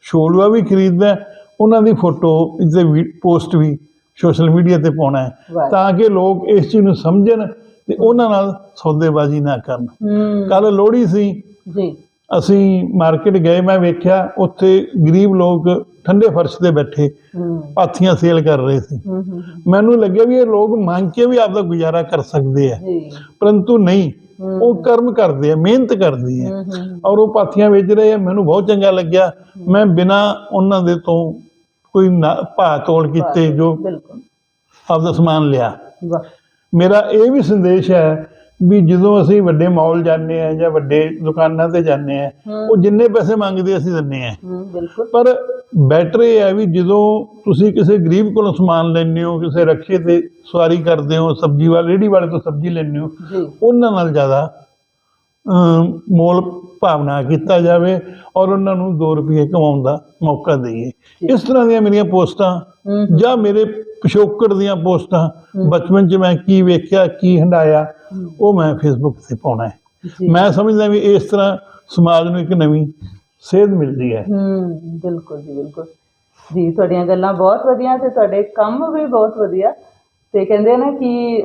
ਸ਼ੋਲੂਆ ਵੀ ਖਰੀਦਦਾ ਉਹਨਾਂ ਦੀ ਫੋਟੋ ਇਸਦੇ ਪੋਸਟ ਵੀ ਸੋਸ਼ਲ ਮੀਡੀਆ ਤੇ ਪਾਉਣਾ ਹੈ। ਤਾਂ ਕਿ ਲੋਕ ਇਸ ਚੀਜ਼ ਨੂੰ ਸਮਝਣ ਤੇ ਉਹਨਾਂ ਨਾਲ ਸੌਦੇਬਾਜ਼ੀ ਨਾ ਕਰਨ। ਕੱਲ ਲੋਹੜੀ ਸੀ। ਜੀ। ਅਸੀਂ ਮਾਰਕੀਟ ਗਏ ਮੈਂ ਵੇਖਿਆ ਉੱਥੇ ਗਰੀਬ ਲੋਕ ਠੰਡੇ ਫਰਸ਼ ਤੇ ਬੈਠੇ ਪਾਥੀਆਂ ਸੇਲ ਕਰ ਰਹੇ ਸੀ। ਮੈਨੂੰ ਲੱਗਿਆ ਵੀ ਇਹ ਲੋਕ ਮੰਗ ਕੇ ਵੀ ਆਪਦਾ ਗੁਜ਼ਾਰਾ ਕਰ ਸਕਦੇ ਆ। ਪਰੰਤੂ ਨਹੀਂ। ਉਹ ਕਰਮ ਕਰਦੇ ਆ ਮਿਹਨਤ ਕਰਦੇ ਆ। ਔਰ ਉਹ ਪਾਥੀਆਂ ਵੇਚ ਰਹੇ ਆ। ਮੈਨੂੰ ਬਹੁਤ ਚੰਗਾ ਲੱਗਿਆ। ਮੈਂ ਬਿਨਾ ਉਹਨਾਂ ਦੇ ਤੋਂ ਕੋਈ ਨਾ- ਭਾਅ ਤੋਲ ਕੀਤੇ ਜੋ ਬਿਲਕੁਲ। ਆਪਦਾ ਸਮਾਨ ਲਿਆ। ਮੇਰਾ ਇਹ ਵੀ ਸੰਦੇਸ਼ ਹੈ ਵੀ ਜਦੋਂ ਅਸੀਂ ਵੱਡੇ ਮਾਲ ਜਾਂਦੇ ਆ ਜਾਂ ਵੱਡੇ ਦੁਕਾਨਾਂ ਤੇ ਜਾਂਦੇ ਆ। ਉਹ ਜਿੰਨੇ ਪੈਸੇ ਮੰਗਦੇ ਅਸੀਂ ਦਿੰਦੇ ਆ ਪਰ ਬੈਟਰ ਇਹ ਹੈ ਵੀ ਜਦੋਂ ਤੁਸੀਂ ਕਿਸੇ ਗਰੀਬ ਕੋਲੋਂ ਸਮਾਨ ਲੈਂਦੇ ਹੋ ਕਿਸੇ ਰਕਸ਼ੇ ਤੇ ਸਵਾਰੀ ਕਰਦੇ ਹੋ ਸਬਜ਼ੀ ਵਾਲੇ ਰੇਹੜੀ ਵਾਲੇ ਤੋਂ ਸਬਜ਼ੀ ਲੈਂਦੇ ਹੋ ਉਹਨਾਂ ਨਾਲ ਜ਼ਿਆਦਾ ਮੋਲ ਭਾਵਨਾ ਕੀਤਾ ਜਾਵੇ ਔਰ ਉਹਨਾਂ ਨੂੰ 2 ਰੁਪਏ ਕਮਾਉਣ ਦਾ ਮੌਕਾ ਦਈਏ। ਇਸ ਤਰ੍ਹਾਂ ਦੀਆਂ ਮੇਰੀਆਂ ਪੋਸਟਾਂ ਜਾਂ ਮੇਰੇ ਪਿਛੋਕੜ ਦੀਆਂ ਪੋਸਟਾਂ ਬਚਪਨ 'ਚ ਮੈਂ ਕੀ ਵੇਖਿਆ ਕੀ ਹੰਡਾਇਆ ਉਹ ਮੈਂ ਫੇਸਬੁੱਕ ਤੇ ਪਾਉਣਾ ਹੈ। ਮੈਂ ਸਮਝਦਾ ਵੀ ਇਸ ਤਰ੍ਹਾਂ ਸਮਾਜ ਨੂੰ ਇੱਕ ਨਵੀਂ ਸੇਧ ਮਿਲਦੀ ਹੈ। ਬਿਲਕੁਲ ਜੀ ਬਿਲਕੁਲ। ਜੀ ਤੁਹਾਡੀਆਂ ਗੱਲਾਂ ਬਹੁਤ ਵਧੀਆ ਤੇ ਤੁਹਾਡੇ ਕੰਮ ਵੀ ਬਹੁਤ ਵਧੀਆ। ਤੇ ਕਹਿੰਦੇ ਨਾ ਕਿ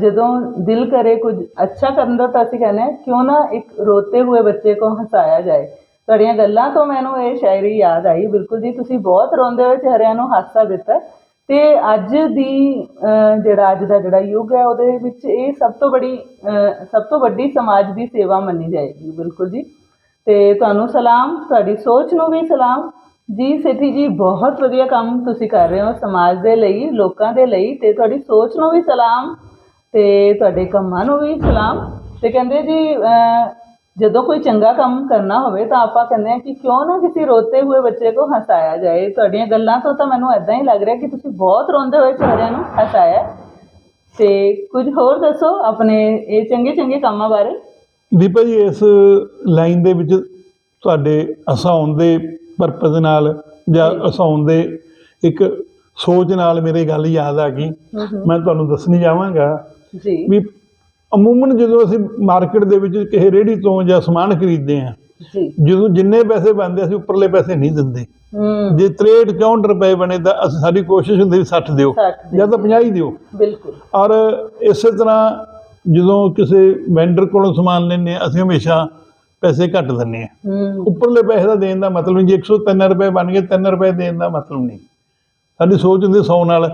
ਜਦੋਂ ਦਿਲ ਕਰੇ ਕੁਝ ਅੱਛਾ ਕਰਨ ਦਾ ਤਾਂ ਅਸੀਂ ਕਹਿੰਦੇ ਹਾਂ, ਕਿਉਂ ਨਾ ਇੱਕ ਰੋਤੇ ਹੋਏ ਬੱਚੇ ਕੋ ਹਸਾਇਆ ਜਾਏ। ਤੁਹਾਡੀਆਂ ਗੱਲਾਂ ਤੋਂ ਮੈਨੂੰ ਇਹ ਸ਼ਾਇਰੀ ਯਾਦ ਆਈ। ਬਿਲਕੁਲ ਜੀ, ਤੁਸੀਂ ਬਹੁਤ ਰੋਂਦੇ ਹੋਏ ਚਿਹਰਿਆਂ ਨੂੰ ਹਾਸਾ ਦਿੱਤਾ। ਤੇ ਅੱਜ ਦੀ ਜਿਹੜਾ ਅੱਜ ਦਾ ਜਿਹੜਾ ਯੁੱਗ ਹੈ, ਉਹਦੇ ਵਿੱਚ ਇਹ ਸਭ ਤੋਂ ਬੜੀ ਸਭ ਤੋਂ ਵੱਡੀ ਸਮਾਜ ਦੀ ਸੇਵਾ ਮੰਨੀ ਜਾਏਗੀ। ਬਿਲਕੁਲ ਜੀ। ਤੇ ਤੁਹਾਨੂੰ ਸਲਾਮ, ਤੁਹਾਡੀ ਸੋਚ ਨੂੰ ਵੀ ਸਲਾਮ। ਜੀ, ਸੇਠੀ ਜੀ, ਬਹੁਤ ਵਧੀਆ ਕੰਮ ਤੁਸੀਂ ਕਰ ਰਹੇ ਹੋ ਸਮਾਜ ਦੇ ਲਈ, ਲੋਕਾਂ ਦੇ ਲਈ। ਤੇ ਤੁਹਾਡੀ ਸੋਚ ਨੂੰ ਵੀ ਸਲਾਮ। ਤੇ ਤੁਹਾਡੇ ਕੰਮਾਂ ਨੂੰ ਵੀ ਸਲਾਮ। ਤੇ ਕਹਿੰਦੇ ਜੀ ਜਦੋਂ ਕੋਈ ਚੰਗਾ ਕੰਮ ਕਰਨਾ ਹੋਵੇ ਤਾਂ ਆਪਾਂ ਕਹਿੰਦੇ ਆ ਕਿ ਕਿਉਂ ਨਾ ਕਿਸੇ ਰੋਤੇ ਹੋਏ ਬੱਚੇ को ਹਸਾਇਆ ਜਾਏ। ਤੁਹਾਡੀਆਂ ਗੱਲਾਂ ਤੋਂ ਤਾਂ ਮੈਨੂੰ ਐਦਾਂ ਹੀ ਲੱਗ ਰਿਹਾ ਕਿ ਤੁਸੀਂ ਬਹੁਤ ਰੋਂਦੇ ਹੋਏ ਚਿਹਰਿਆਂ ਨੂੰ ਹਸਾਇਆ। ਤੇ ਕੁਝ ਹੋਰ ਦੱਸੋ ਆਪਣੇ ਇਹ ਚੰਗੇ ਚੰਗੇ ਕੰਮਾਂ ਬਾਰੇ? ਦੀਪਾ ਜੀ ਇਸ ਲਾਈਨ ਦੇ ਵਿੱਚ ਤੁਹਾਡੇ ਹਸਾਉਣ ਦੇ ਪਰਪਸ ਨਾਲ ਜਾਂ ਹਸਾਉਣ ਦੇ ਇੱਕ ਸੋਚ ਨਾਲ ਮੇਰੇ ਗੱਲ ਯਾਦ ਆ ਗਈ। ਮੈਂ ਤੁਹਾਨੂੰ ਦੱਸਣੀ ਜਾਵਾਂਗਾ ਜੀ। ਵੀ ਅਮੂਮਨ ਜਦੋਂ ਅਸੀਂ ਮਾਰਕੀਟ ਦੇ ਵਿੱਚ ਕਿਸੇ ਰੇਹੜੀ ਤੋਂ ਜਾਂ ਸਮਾਨ ਖਰੀਦਦੇ ਹਾਂ ਜੀ। ਜਦੋਂ ਜਿੰਨੇ ਪੈਸੇ ਬਣਦੇ ਅਸੀਂ ਉੱਪਰਲੇ ਪੈਸੇ ਨਹੀਂ ਦਿੰਦੇ। ਜੇ 63 64 ਰੁਪਏ ਬਣੇ ਤਾਂ ਅਸੀਂ ਸਾਡੀ ਕੋਸ਼ਿਸ਼ ਹੁੰਦੀ ਵੀ 60 ਦਿਓ 60 ਜਾਂ ਤਾਂ 50 ਹੀ ਦਿਓ। ਬਿਲਕੁਲ। ਔਰ ਇਸੇ ਤਰ੍ਹਾਂ ਜਦੋਂ ਕਿਸੇ ਵੈਂਡਰ ਕੋਲੋਂ ਸਮਾਨ ਹਾਂ ਅਸੀਂ ਹਮੇਸ਼ਾ ਪੈਸੇ ਘੱਟ ਹਾਂ। ਹੂੰ। ਉੱਪਰਲੇ ਪੈਸੇ ਦਾ ਦੇਣ ਦਾ ਮਤਲਬ ਨਹੀਂ ਜੇ 103 ਰੁਪਏ ਬਣ ਗਏ 3 ਰੁਪਏ ਦੇਣ ਦਾ ਮਤਲਬ ਨਹੀਂ। ਸਾਡੀ ਸੋਚ ਹੁੰਦੀ 100 ਨਾਲ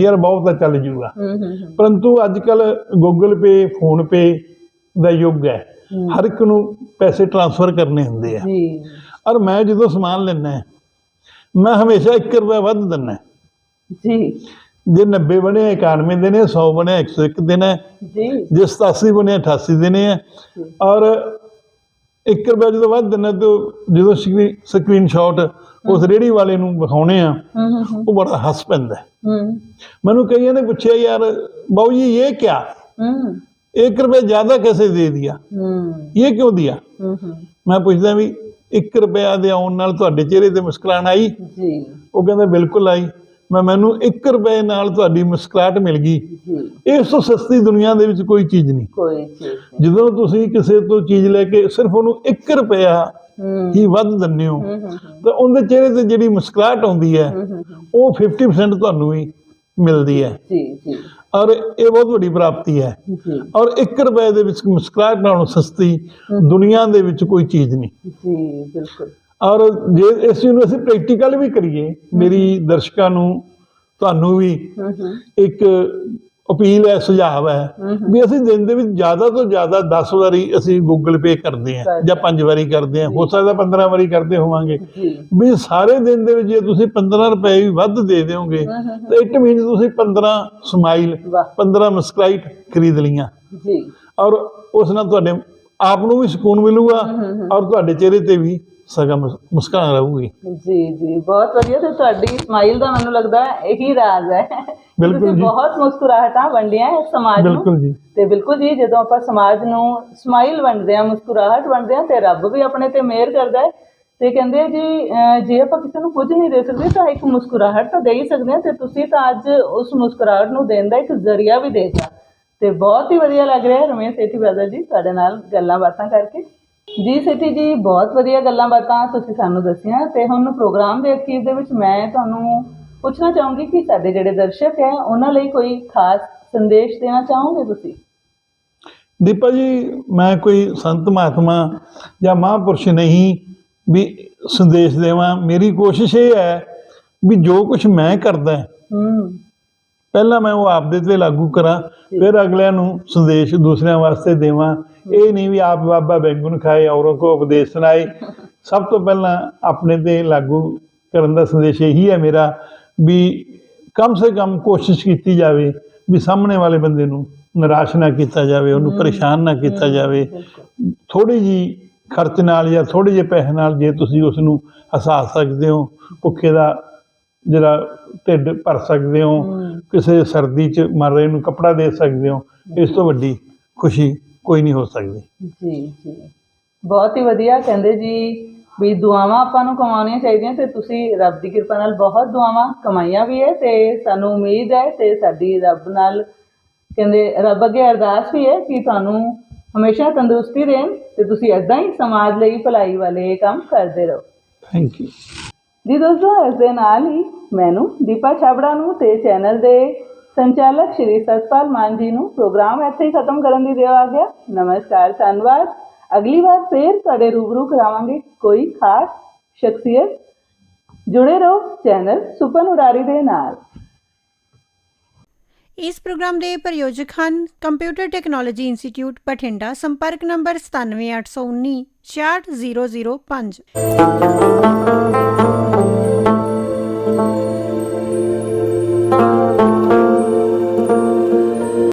ਯਾਰ ਬਹੁਤ ਤਾਂ ਚੱਲ ਜੂਗਾ। ਪਰੰਤੂ ਅੱਜ ਕੱਲ ਗੂਗਲ ਪੇ ਫੋਨ ਪੇ ਦਾ ਯੁੱਗ ਹੈ। ਹਰ ਇੱਕ ਨੂੰ ਪੈਸੇ ਟ੍ਰਾਂਸਫਰ ਕਰਨੇ ਹੁੰਦੇ ਆ। ਔਰ ਮੈਂ ਜਦੋਂ ਸਮਾਨ ਲੈਣਾ ਮੈਂ ਹਮੇਸ਼ਾ 1 ਰੁਪਏ ਵੱਧ ਦਿੰਦਾ ਜੀ। ਜੇ 90 ਬਣੇ 91 ਦੇਣੇ 100 ਬਣੇ 101 ਦੇਣਾ ਹੈ, ਜੀ। ਜੇ 87 ਬਣੇ 88 ਦੇਣੇ ਆ ਔਰ 1 ਰੁਪਏ ਜਦੋਂ ਵੱਧ ਦਿੰਦਾ ਤੇ ਉਹ ਜਦੋਂ ਸਕਰੀਨਸ਼ਾਟ ਉਸ ਰੇੜੀ ਵਾਲੇ ਨੂੰ ਵਿਖਾਉਣੇ ਆ ਹੂੰ ਹੂੰ ਹੂੰ ਉਹ ਬੜਾ ਹੱਸ ਪੈਂਦਾ ਹੈ। ਹੂੰ ਮੈਨੂੰ ਕਈਆਂ ਨੇ ਪੁੱਛਿਆ ਯਾਰ ਬਾਊ ਜੀ ਇਹ क्या ਹੂੰ एक रुपये ज़्यादा कैसे दे दिया ਹੂੰ ਇਹ ਕਿਉਂ ਦਿਆ ਹੂੰ ਹੂੰ ਮੈਂ ਪੁੱਛਦਾ ਵੀ 1 ਰੁਪਿਆ ਦੇ ਆਉਣ ਨਾਲ ਤੁਹਾਡੇ ਚਿਹਰੇ ਤੇ ਮੁਸਕਰਾਹਟ ਆਈ ਜੀ ਉਹ ਕਹਿੰਦਾ ਬਿਲਕੁਲ ਆਈ ਮੈਂ ਮੈਨੂੰ 1 ਰੁਪਏ ਨਾਲ ਤੁਹਾਡੀ ਮੁਸਕਰਾਹਟ ਮਿਲ ਗਈ। ਇਸ ਤੋਂ ਸਸਤੀ ਦੁਨੀਆ ਦੇ ਵਿੱਚ ਕੋਈ ਚੀਜ਼ ਨਹੀਂ। ਕੋਈ ਚੀਜ਼ ਜਦੋਂ ਤੁਸੀਂ ਕਿਸੇ ਤੋਂ ਚੀਜ਼ ਲੈ ਕੇ ਸਿਰਫ ਉਹਨੂੰ 1 ਰੁਪਿਆ ਹੂੰ। ਹੀ ਵੱਧ ਦਿੰਦੇ ਹੋ ਹੂੰ ਹੂੰ ਤਾਂ ਉਹਦੇ ਚਿਹਰੇ ਤੇ ਜਿਹੜੀ ਮੁਸਕਰਾਹਟ ਆਉਂਦੀ ਹੈ ਹੂੰ ਹੂੰ ਹੂੰ। ਉਹ 50% ਤੁਹਾਨੂੰ ਵੀ ਮਿਲਦੀ ਹੈ। ਜੀ ਜੀ। ਔਰ ਇਹ ਬਹੁਤ ਵੱਡੀ ਪ੍ਰਾਪਤੀ ਹੈ। ਔਰ 1 ਰੁਪਏ ਦੇ ਵਿੱਚ ਮੁਸਕਰਾਹਟ ਨਾਲੋਂ ਸਸਤੀ ਦੁਨੀਆ ਦੇ ਵਿੱਚ ਕੋਈ ਚੀਜ਼ ਨਹੀਂ। ਜੀ ਬਿਲਕੁਲ। ਔਰ ਜੇ ਇਸ ਚੀਜ਼ ਨੂੰ ਅਸੀਂ ਪ੍ਰੈਕਟੀਕਲ ਵੀ ਕਰੀਏ ਮੇਰੀ ਦਰਸ਼ਕਾਂ ਨੂੰ ਤੁਹਾਨੂੰ ਵੀ ਇੱਕ ਅਪੀਲ ਹੈ ਸੁਝਾਅ ਹੈ ਵੀ ਅਸੀਂ ਦਿਨ ਦੇ ਵਿੱਚ ਜ਼ਿਆਦਾ ਤੋਂ ਜ਼ਿਆਦਾ 10 ਵਾਰੀ ਅਸੀਂ ਗੂਗਲ ਪੇ ਕਰਦੇ ਹਾਂ ਜਾਂ 5 ਵਾਰੀ ਕਰਦੇ ਹਾਂ ਹੋ ਸਕਦਾ 15 ਵਾਰੀ ਕਰਦੇ ਹੋਵਾਂਗੇ। ਵੀ ਸਾਰੇ ਦਿਨ ਦੇ ਵਿੱਚ ਜੇ ਤੁਸੀਂ 15 ਰੁਪਏ ਵੀ ਵੱਧ ਦੇ ਦਿਓਗੇ ਤਾਂ ਇਟ ਮੀਨਸ ਤੁਸੀਂ 15 ਸਮਾਈਲ ਵਾਹ। 15 ਮੁਸਕਰਾਈਟ ਖਰੀਦ ਲਈਆਂ। ਜੀ। ਔਰ ਉਸ ਨਾਲ ਤੁਹਾਡੇ ਆਪ ਨੂੰ ਵੀ ਸਕੂਨ ਮਿਲੂਗਾ ਔਰ ਤੁਹਾਡੇ ਚਿਹਰੇ ਤੇ ਵੀ ਸਗਾ ਮੁਸਕਾਨ ਰਹੂਗੀ। ਜੀ ਜੀ ਬਹੁਤ ਵਧੀਆ ਤੇ ਤੁਹਾਡੀ ਸਮਾਈਲ ਦਾ ਮੈਨੂੰ ਲੱਗਦਾ ਹੈ ਇਹੀ ਰਾਜ਼ ਹੈ। ਬਿਲਕੁਲ ਜੀ। ਬਹੁਤ ਮੁਸਕਰਾਹਟਾਂ ਵੰਡੀਆਂ ਇਸ ਸਮਾਜ ਨੂੰ। ਬਿਲਕੁਲ ਜੀ। ਤੇ ਬਿਲਕੁਲ ਜੀ ਜਦੋਂ ਆਪਾਂ ਸਮਾਜ ਨੂੰ ਸਮਾਈਲ ਵੰਡਦੇ ਆ ਮੁਸਕਰਾਹਟ ਵੰਡਦੇ ਆ ਤੇ ਰੱਬ ਵੀ ਆਪਣੇ ਤੇ ਮਿਹਰ ਕਰਦਾ ਹੈ। ਤੇ ਕਹਿੰਦੇ ਜੀ ਜੇ ਆਪਾਂ ਕਿਸੇ ਨੂੰ ਕੁਝ ਨਹੀਂ ਦੇ ਸਕਦੇ ਤਾਂ ਇੱਕ ਮੁਸਕਰਾਹਟ ਤਾਂ ਦੇ ਹੀ ਸਕਦੇ ਆ ਤੇ ਤੁਸੀਂ ਤਾਂ ਅੱਜ ਉਸ ਮੁਸਕਰਾਹਟ ਨੂੰ ਦੇਣ ਦਾ ਇੱਕ ਜ਼ਰੀਆ ਵੀ ਦੇਤਾ। ਤੇ ਬਹੁਤ ਹੀ ਵਧੀਆ ਲੱਗ ਰਿਹਾ ਰਮੇਸ਼ ਸੇਠੀ ਬ੍ਰਦਰ ਜੀ ਤੁਹਾਡੇ ਨਾਲ ਗੱਲਾਂ ਬਾਤਾਂ ਕਰਕੇ। ਜੀ ਸੇਠੀ ਜੀ ਬਹੁਤ ਵਧੀਆ ਗੱਲਾਂ ਬਾਤਾਂ ਤੁਸੀਂ ਸਾਨੂੰ ਦੱਸੀਆਂ ਤੇ ਹੁਣ ਪ੍ਰੋਗਰਾਮ ਦੇ ਅਖੀਰ ਦੇ ਵਿੱਚ ਮੈਂ ਤੁਹਾਨੂੰ ਪੁੱਛਣਾ ਚਾਹੂੰਗੀ ਕਿ ਸਾਡੇ ਜਿਹੜੇ ਦਰਸ਼ਕ ਹੈ ਉਹਨਾਂ ਲਈ ਕੋਈ ਖਾਸ ਸੰਦੇਸ਼ ਦੇਣਾ ਚਾਹੋਗੇ ਤੁਸੀਂ? ਦੀਪਾ ਜੀ ਮੈਂ ਕੋਈ ਸੰਤ ਮਹਾਤਮਾ ਜਾਂ ਮਹਾਂਪੁਰਸ਼ ਨਹੀਂ ਵੀ ਸੰਦੇਸ਼ ਦੇਵਾਂ। ਮੇਰੀ ਕੋਸ਼ਿਸ਼ ਇਹ ਹੈ ਵੀ ਜੋ ਕੁਝ ਮੈਂ ਕਰਦਾ ਹੂੰ। ਪਹਿਲਾਂ ਮੈਂ ਉਹ ਆਪਦੇ ਤੇ ਲਾਗੂ ਕਰਾਂ ਫਿਰ ਅਗਲਿਆਂ ਨੂੰ ਸੰਦੇਸ਼ ਦੂਸਰਿਆਂ ਵਾਸਤੇ ਦੇਵਾਂ। ਇਹ ਨਹੀਂ ਵੀ ਆਪ ਬਾਬਾ ਬੈਂਗੁਨ ਖਾਏ ਔਰਾਂ ਕੋ ਉਪਦੇਸ਼ ਸੁਣਾਏ ਸਭ ਤੋਂ ਪਹਿਲਾਂ ਆਪਣੇ ਤੇ ਲਾਗੂ ਕਰਨ ਦਾ ਸੰਦੇਸ਼ ਇਹੀ ਹੈ ਮੇਰਾ ਵੀ ਕਮ ਸੇ ਕਮ ਕੋਸ਼ਿਸ਼ ਕੀਤੀ ਜਾਵੇ ਵੀ ਸਾਹਮਣੇ ਵਾਲੇ ਬੰਦੇ ਨੂੰ ਨਿਰਾਸ਼ ਨਾ ਕੀਤਾ ਜਾਵੇ ਉਹਨੂੰ ਪਰੇਸ਼ਾਨ ਨਾ ਕੀਤਾ ਜਾਵੇ। ਥੋੜੀ ਜੀ ਖਰਚ ਨਾਲ ਜਾਂ ਥੋੜੇ ਜਿਹੇ ਪੈਸੇ ਨਾਲ ਜੇ ਤੁਸੀਂ ਉਸ ਨੂੰ ਹਸਾ ਸਕਦੇ ਹੋ ਭੁੱਖੇ ਦਾ ਜਿਹੜਾ ਢਿੱਡ ਭਰ ਸਕਦੇ ਹੋ ਕਿਸੇ ਸਰਦੀ 'ਚ ਮਰ ਰਹੇ ਨੂੰ ਕੱਪੜਾ ਦੇ ਸਕਦੇ ਹੋ ਇਸ ਤੋਂ ਵੱਡੀ ਖੁਸ਼ੀ ਕੋਈ ਨਹੀਂ ਹੋ ਸਕਦੀ। ਜੀ ਜੀ। ਬਹੁਤ ਹੀ ਵਧੀਆ ਕਹਿੰਦੇ ਜੀ ਵੀ ਦੁਆਵਾਂ ਆਪਾਂ ਨੂੰ ਕਮਾਉਣੀਆਂ ਚਾਹੀਦੀਆਂ ਤੇ ਤੁਸੀਂ ਰੱਬ ਦੀ ਕਿਰਪਾ ਨਾਲ ਬਹੁਤ ਦੁਆਵਾਂ ਕਮਾਈਆਂ ਵੀ ਹੈ ਤੇ ਸਾਨੂੰ ਉਮੀਦ ਹੈ ਤੇ ਸਾਡੀ ਰੱਬ ਨਾਲ ਕਹਿੰਦੇ ਰੱਬ ਅੱਗੇ ਅਰਦਾਸ ਵੀ ਹੈ ਕਿ ਤੁਹਾਨੂੰ ਹਮੇਸ਼ਾ ਤੰਦਰੁਸਤੀ ਦੇਣ ਤੇ ਤੁਸੀਂ ਏਦਾਂ ਹੀ ਸਮਾਜ ਲਈ ਭਲਾਈ ਵਾਲੇ ਕੰਮ ਕਰਦੇ ਰਹੋ। ਥੈਂਕ ਯੂ ਜੀ ਦੋਸਤੋ, ਇਸ ਦੇ ਨਾਲ ਹੀ ਮੈਨੂੰ ਦੀਪਾ ਛਾਬੜਾ ਨੂੰ ਤੇ ਚੈਨਲ ਦੇ ਸੰਚਾਲਕ ਸ਼੍ਰੀ ਸਤਪਾਲ ਮਾਨ ਜੀ ਨੂੰ ਪ੍ਰੋਗਰਾਮ ਇੱਥੇ ਹੀ ਖਤਮ ਕਰਨ ਦੀ ਦੇਰ ਗਿਆ। ਨਮਸਕਾਰ, ਧੰਨਵਾਦ। ਅਗਲੀ ਵਾਰ ਫੇਰ ਤੁਹਾਡੇ ਰੂਬਰੂ ਕਰਾਵਾਂਗੇ ਕੋਈ ਖਾਸ ਸ਼ਖਸੀਅਤ। ਜੁੜੇ ਰਹੋ ਚੈਨਲ ਸੁਪਰ ਉਡਾਰੀ ਦੇ ਨਾਲ। ਇਸ ਪ੍ਰੋਗਰਾਮ ਦੇ ਪ੍ਰਯੋਜਕ ਹਨ ਕੰਪਿਊਟਰ ਟੈਕਨੋਲੋਜੀ ਇੰਸਟੀਚਿਊਟ ਬਠਿੰਡਾ, ਸੰਪਰਕ ਨੰਬਰ 97819 66005